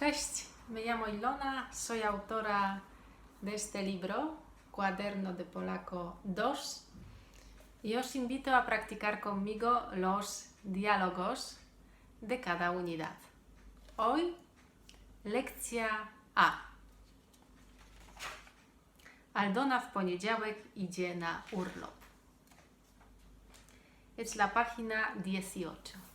Cześć, me llamo Ilona, soy autora de este libro, Cuaderno de Polaco 2, y os invito a practicar conmigo los diálogos de cada unidad. Hoy, lekcja A. Aldona w poniedziałek idzie na urlop. Es la página 18.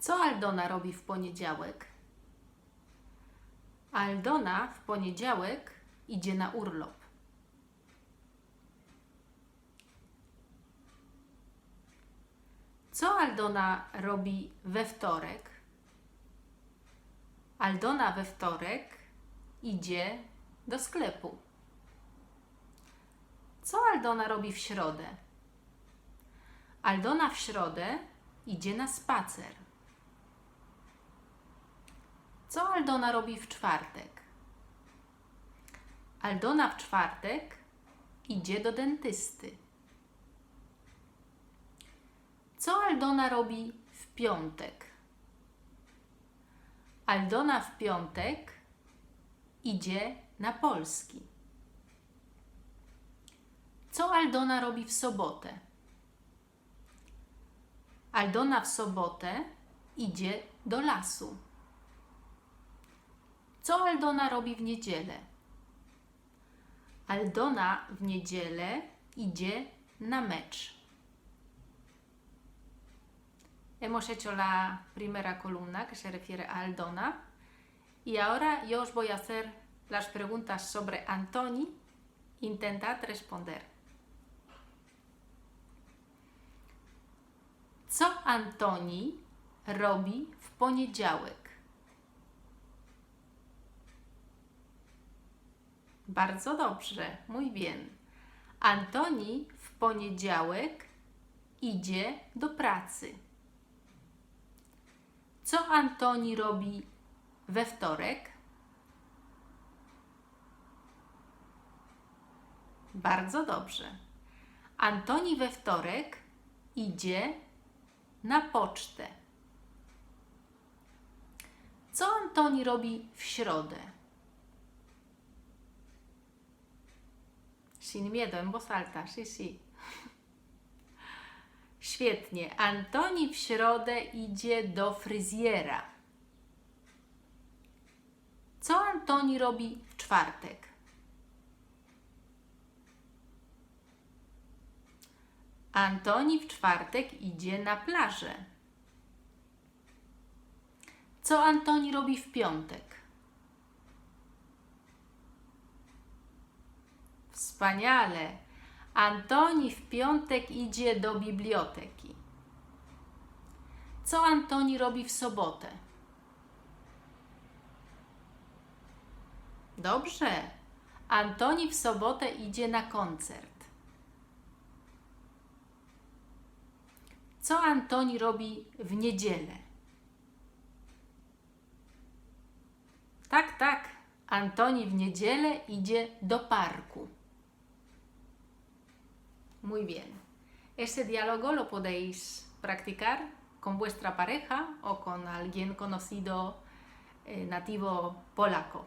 Co Aldona robi w poniedziałek? Aldona w poniedziałek idzie na urlop. Co Aldona robi we wtorek? Aldona we wtorek idzie do sklepu. Co Aldona robi w środę? Aldona w środę idzie na spacer. Co Aldona robi w czwartek? Aldona w czwartek idzie do dentysty. Co Aldona robi w piątek? Aldona w piątek idzie na polski. Co Aldona robi w sobotę? Aldona w sobotę idzie do lasu. Co Aldona robi w niedzielę? Aldona w niedzielę idzie na mecz. Hemos hecho la primera columna que se refiere a Aldona. Y ahora yo os voy a hacer las preguntas sobre Antoni. Intentad responder. Co Antoni robi w poniedziałek? Bardzo dobrze, muy bien. Antoni w poniedziałek idzie do pracy. Co Antoni robi we wtorek? Bardzo dobrze. Antoni we wtorek idzie na pocztę. Co Antoni robi w środę? Sin miedo, en voz alta, sí, sí. Świetnie. Antoni w środę idzie do fryzjera. Co Antoni robi w czwartek? Antoni w czwartek idzie na plażę. Co Antoni robi w piątek? Wspaniale. Antoni w piątek idzie do biblioteki. Co Antoni robi w sobotę? Dobrze. Antoni w sobotę idzie na koncert. Co Antoni robi w niedzielę? Tak, tak. Antoni w niedzielę idzie do parku. Muy bien. Ese diálogo lo podéis practicar con vuestra pareja o con alguien conocido eh, nativo polaco.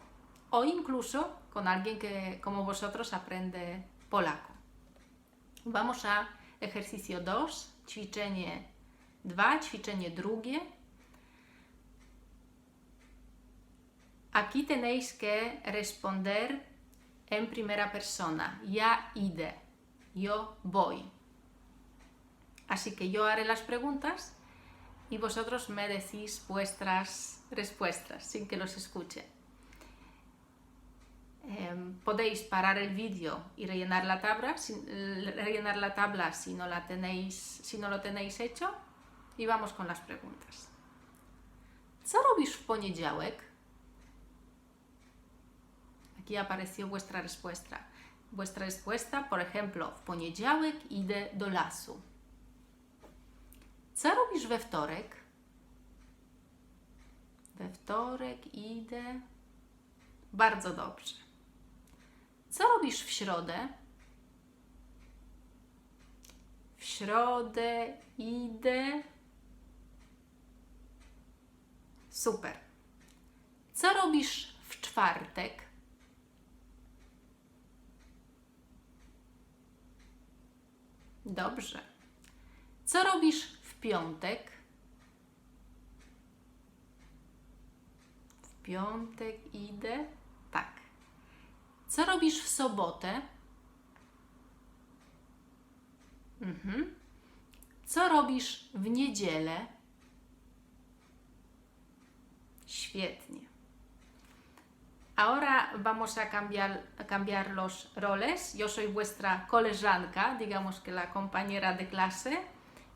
O incluso con alguien que, como vosotros, aprende polaco. Vamos a ejercicio 2, ćwiczenie 2, ćwiczenie. Aquí tenéis que responder en primera persona. Ya ide yo voy. Así que yo haré las preguntas y vosotros me decís vuestras respuestas sin que los escuche. Eh, podéis parar el vídeo y rellenar la tabla, si, rellenar la tabla si no la tenéis, si no lo tenéis hecho y vamos con las preguntas. Co robisz? Aquí apareció vuestra respuesta. Vuestra respuesta, por ejemplo, w poniedziałek idę do lasu. Co robisz we wtorek? We wtorek idę. Bardzo dobrze. Co robisz w środę? środę idę. Super. Co robisz w czwartek? Dobrze. Co robisz w piątek? W piątek idę. Tak. Co robisz w sobotę? Mhm. Co robisz w niedzielę? Świetnie. Ahora vamos a cambiar, a cambiar los roles. Yo soy vuestra coleżanka, digamos que la compañera de clase.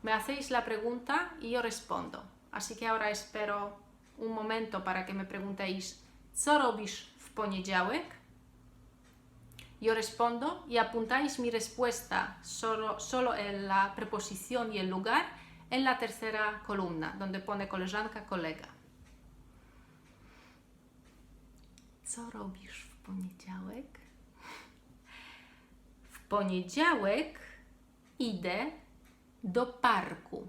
Me hacéis la pregunta y yo respondo. Así que ahora espero un momento para que me preguntéis, ¿co robisz w poniedziałek? Yo respondo y apuntáis mi respuesta solo, solo en la preposición y el lugar en la tercera columna, donde pone koleżanka, kolega. Co robisz w poniedziałek? W poniedziałek idę do parku.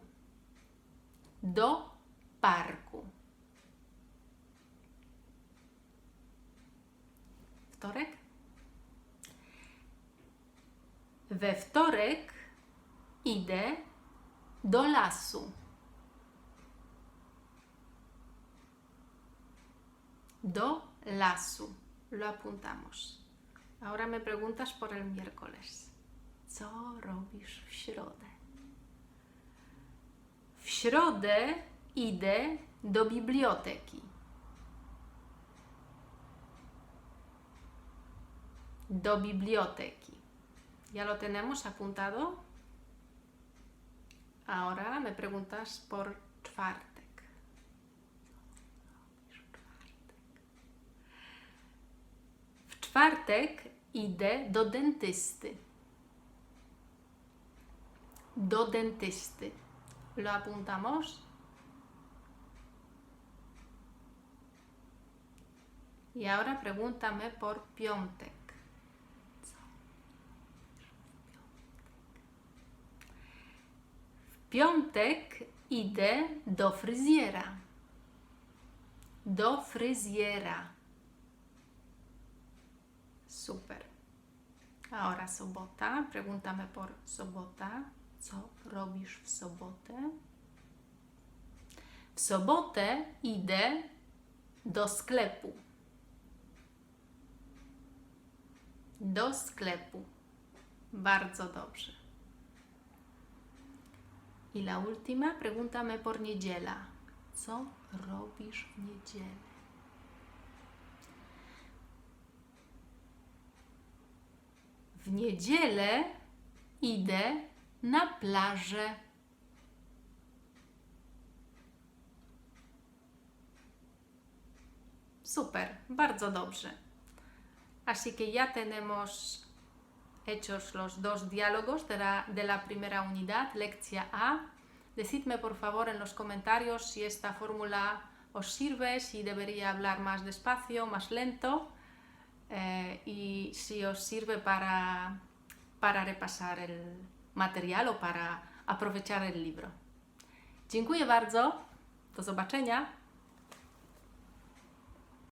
Do parku. Wtorek? We wtorek idę do lasu. Do lasu. Lo apuntamos. Ahora me preguntas por el miércoles. Co robisz w środę? W środę idę do biblioteki. Do biblioteki. ¿Ya lo tenemos apuntado? Ahora me preguntas por czwartek. Czwartek idę do dentysty. Do dentysty. ¿Lo apuntamos? Y ahora pregúntame por piątek. W piątek idę do fryzjera. Do fryzjera. Super. Ahora sobota. Pregúntame por sobota. Co robisz w sobotę? W sobotę idę do sklepu. Do sklepu. Bardzo dobrze. I la última, pregúntame por niedziela. Co robisz w niedzielę? W niedzielę idę na plażę. Super, bardzo dobrze. Así que ya tenemos hechos los dos diálogos de la, de la primera unidad, lección A. Decidme por favor en los comentarios si esta fórmula os sirve, si debería hablar más despacio, más lento eh, y si os sirve para, para repasar el material o para aprovechar el libro. Dziękuję bardzo. Do zobaczenia.